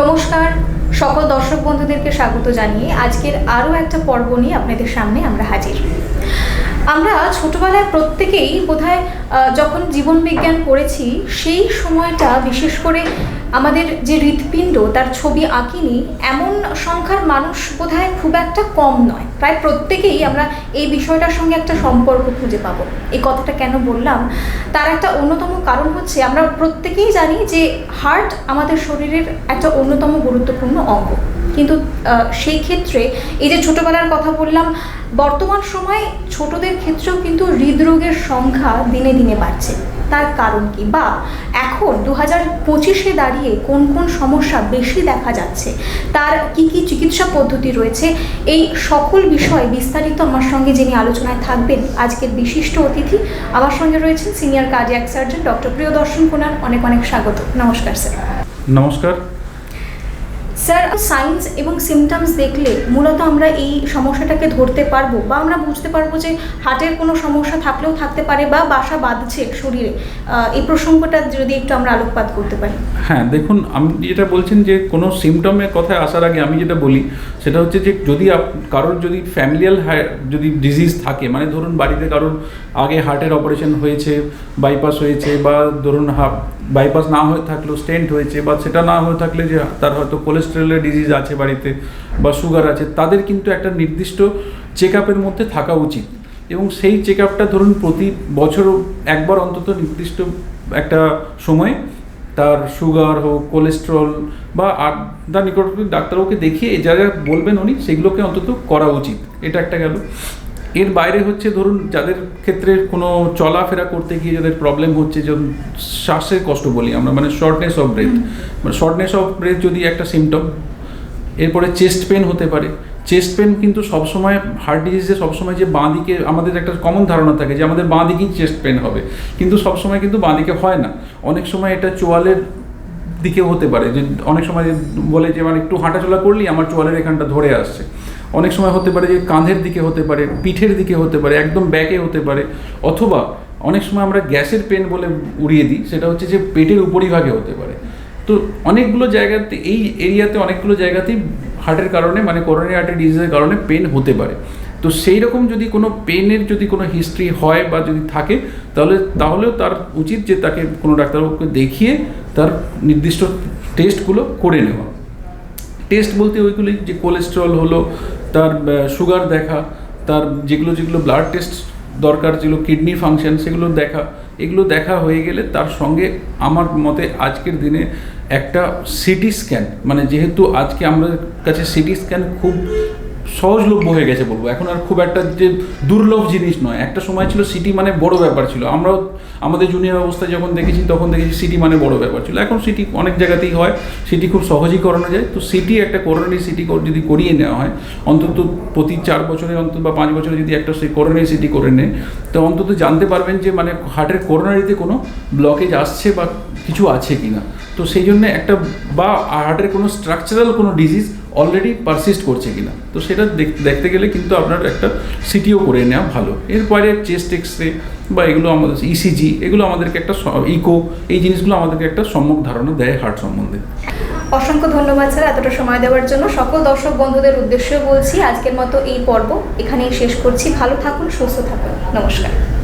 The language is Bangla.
নমস্কার। সকল দর্শক বন্ধুদেরকে স্বাগত জানিয়ে আজকের আরও একটা পর্ব নিয়ে আপনাদের সামনে আমরা হাজির। আমরা ছোটবেলায় প্রত্যেকেই বোধহয় যখন জীবন বিজ্ঞান পড়েছি, সেই সময়টা বিশেষ করে আমাদের যে হৃৎপিণ্ড, তার ছবি আঁকিনি, এমন সংখ্যার মানুষ বোধহয় খুব একটা কম নয়। প্রায় প্রত্যেকেই আমরা এই বিষয়টার সঙ্গে একটা সম্পর্ক খুঁজে পাবো। এই কথাটা কেন বললাম? তার একটা অন্যতম কারণ হচ্ছে, আমরা প্রত্যেকেই জানি যে হার্ট আমাদের শরীরের একটা অন্যতম গুরুত্বপূর্ণ অঙ্গ। কিন্তু সেই ক্ষেত্রে এই যে ছোটবেলার কথা বললাম, বর্তমান সময়ে ছোটদের ক্ষেত্রেও কিন্তু হৃদরোগের সংখ্যা দিনে দিনে বাড়ছে। তার কারণ কি? বা এখন দু হাজার পঁচিশে দাঁড়িয়ে কোন কোন সমস্যা বেশি দেখা যাচ্ছে? তার কি কি চিকিৎসা পদ্ধতি রয়েছে? এই সকল বিষয়ে বিস্তারিত আমার সঙ্গে যিনি আলোচনায় থাকবেন, আজকের বিশিষ্ট অতিথি আমার সঙ্গে রয়েছেন senior cardiac surgeon doctor Priyadarshan Kunar অনেক অনেক স্বাগত। নমস্কার, স্যার। নমস্কার। স্যার সাইন্স এবং সিমটমস দেখলে মূলত আমরা এই সমস্যাটাকে ধরতে পারব বা আমরা বুঝতে পারব যে হার্টের কোনো সমস্যা থাকলেও থাকতে পারে বা বাসা বাঁধছে শরীরে। এই প্রসঙ্গটা যদি একটু আমরা আলোকপাত করতে পারি। হ্যাঁ দেখুন আমি যেটা বলছেন যে কোনো সিমটমের কথায় আসার আগে আমি যেটা বলি, সেটা হচ্ছে যে যদি কারোর যদি ফ্যামিলিয়াল যদি ডিজিজ থাকে মানে ধরুন বাড়িতে কারোর আগে হার্টের অপারেশন হয়েছে বাইপাস হয়েছে বা ধরুন বাইপাস না হয়ে থাকলেও স্টেন্ট হয়েছে বা সেটা না হয়ে থাকলে যে তার হয়তো কোলেস্টেরলের ডিজিজ আছে বাড়িতে বা সুগার আছে, তাদের কিন্তু একটা নির্দিষ্ট চেক আপের মধ্যে থাকা উচিত। এবং সেই চেক আপটা ধরুন প্রতি বছর একবার অন্তত নির্দিষ্ট একটা সময় তার সুগার হোক কোলেস্ট্রল বা আড্ডা নিকটবর্তী ডাক্তারবাবুকে দেখিয়ে যা যা বলবেন উনি, সেগুলোকে অন্তত করা উচিত। এটা একটা গেল। এর বাইরে হচ্ছে ধরুন যাদের ক্ষেত্রে কোনো চলাফেরা করতে গিয়ে যাদের প্রবলেম হচ্ছে যেমন শ্বাসের কষ্ট বলি আমরা মানে শর্টনেস অফ ব্রেথ মানে শর্টনেস অফ ব্রেথ যদি একটা সিমটম এরপরে চেস্ট পেন হতে পারে। চেস্ট পেন কিন্তু সবসময় হার্ট ডিজিজে সবসময় যে বাঁ দিকে আমাদের একটা কমন ধারণা থাকে যে আমাদের বাঁ দিকেই চেস্ট পেন হবে। কিন্তু সবসময় কিন্তু বাঁ দিকে হয় না। অনেক সময় এটা চোয়ালের দিকে হতে পারে। যে অনেক সময় বলে যে মানে একটু হাঁটাচলা করলেই আমার চোয়ালের এখানটা ধরে আসছে। অনেক সময় হতে পারে যে, কাঁধের দিকে হতে পারে, পিঠের দিকে হতে পারে, একদম ব্যাকে হতে পারে। অথবা অনেক সময় আমরা গ্যাসের পেন বলে উড়িয়ে দিই, সেটা হচ্ছে যে, পেটের উপরিভাগে হতে পারে। তো অনেকগুলো জায়গাতে, এই এরিয়াতে অনেকগুলো জায়গাতেই হার্টের কারণে মানে করোনারি হার্টের ডিজিজের কারণে পেন হতে পারে। তো সেই রকম যদি কোনো পেনের যদি কোনো হিস্ট্রি হয় বা যদি থাকে, তাহলে, তাহলেও তার উচিত যে তাকে কোনো ডাক্তারবাবুকে দেখিয়ে তার নির্দিষ্ট টেস্টগুলো করে নেওয়া। টেস্ট বলতে ওইগুলি যে কোলেস্ট্রল হলো, তার সুগার দেখা, তার যেগুলো যেগুলো ব্লাড টেস্ট দরকার, যেগুলো কিডনি ফাংশন, সেগুলো দেখা। এগুলো দেখা হয়ে গেলে তার সঙ্গে আমার মতে আজকের দিনে একটা সিটি স্ক্যান মানে যেহেতু আজকে আমাদের কাছে সিটি স্ক্যান খুব সহজলভ্য হয়ে গেছে বলব। এখন আর খুব একটা যে দুর্লভ জিনিস নয়। একটা সময় ছিল সিটি মানে বড় ব্যাপার ছিল। আমরাও, আমাদের জুনিয়র অবস্থায় যখন দেখেছি, তখন দেখেছি সিটি মানে বড় ব্যাপার ছিল। এখন সিটি অনেক জায়গাতেই হয়। সিটি খুব সহজেই করানো যায়। তো সিটি একটা করোনারি সিটি যদি করিয়ে নেওয়া হয়, অন্তত প্রতি চার বছরে অন্তত বা পাঁচ বছরে যদি একটা সেই করোনারি সিটি করে নেয়, তো অন্তত জানতে পারবেন যে মানে হার্টের করোনারিতে কোনো ব্লকেজ আসছে বা কিছু আছে কি না তো সেই জন্য একটা বা হার্টের কোনো স্ট্রাকচারাল কোনো ডিজিজ অলরেডি পারসিস্ট করছে কিনা। তো সেটা দেখ- দেখতে গেলে কিন্তু আপনার একটা সিটিও করে নেওয়া ভালো। এরপরে চেস্ট এক্স রে বা এগুলো আমাদের ইসিজি এগুলো আমাদেরকে একটা ইকো এই জিনিসগুলো আমাদেরকে একটা সম্যক ধারণা দেয় হার্ট সম্বন্ধে। অসংখ্য ধন্যবাদ স্যার এতটা সময় দেওয়ার জন্য। সকল দর্শক বন্ধুদের উদ্দেশ্যে বলছি, আজকের মতো এই পর্ব এখানেই শেষ করছি। ভালো থাকুন, সুস্থ থাকুন। নমস্কার।